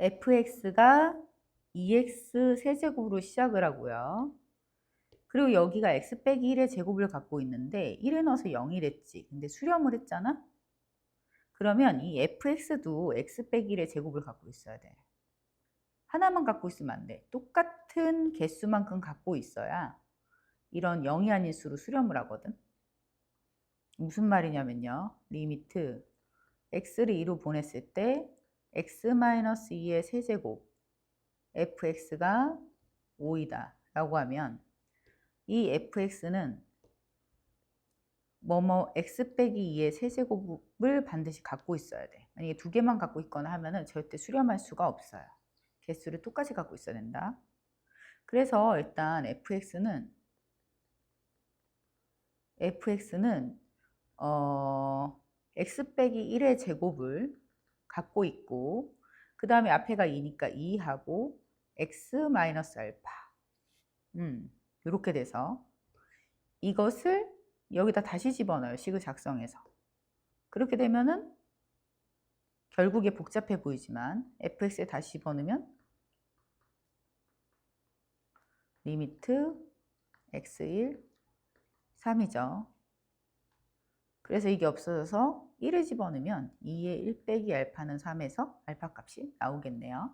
fx가 2x 세제곱으로 시작을 하고요. 그리고 여기가 x 빼기 1의 제곱을 갖고 있는데 1에 넣어서 0이 됐지. 근데 수렴을 했잖아? 그러면 이 fx도 x 빼기 1의 제곱을 갖고 있어야 돼. 하나만 갖고 있으면 안 돼. 똑같은 개수만큼 갖고 있어야 이런 0이 아닌 수로 수렴을 하거든. 무슨 말이냐면요. 리미트 x를 2로 보냈을 때 x-2의 세제곱 fx가 5이다 라고 하면 이 fx는 뭐뭐 x 빼기 2의 세제곱을 반드시 갖고 있어야 돼. 만약에 두 개만 갖고 있거나 하면은 절대 수렴할 수가 없어요. 개수를 똑같이 갖고 있어야 된다. 그래서 일단 fx는 fx는 어, x 빼기 1의 제곱을 갖고 있고 그 다음에 앞에가 2니까 2하고 x 마이너스 알파 음, 이렇게 돼서 이것을 여기다 다시 집어넣어요. 식을 작성해서. 그렇게 되면은 결국에 복잡해 보이지만 fx에 다시 집어넣으면 리미트 x1 3이죠. 그래서 이게 없어져서 1을 집어넣으면 2의 1 빼기 알파는 3에서 알파 값이 나오겠네요.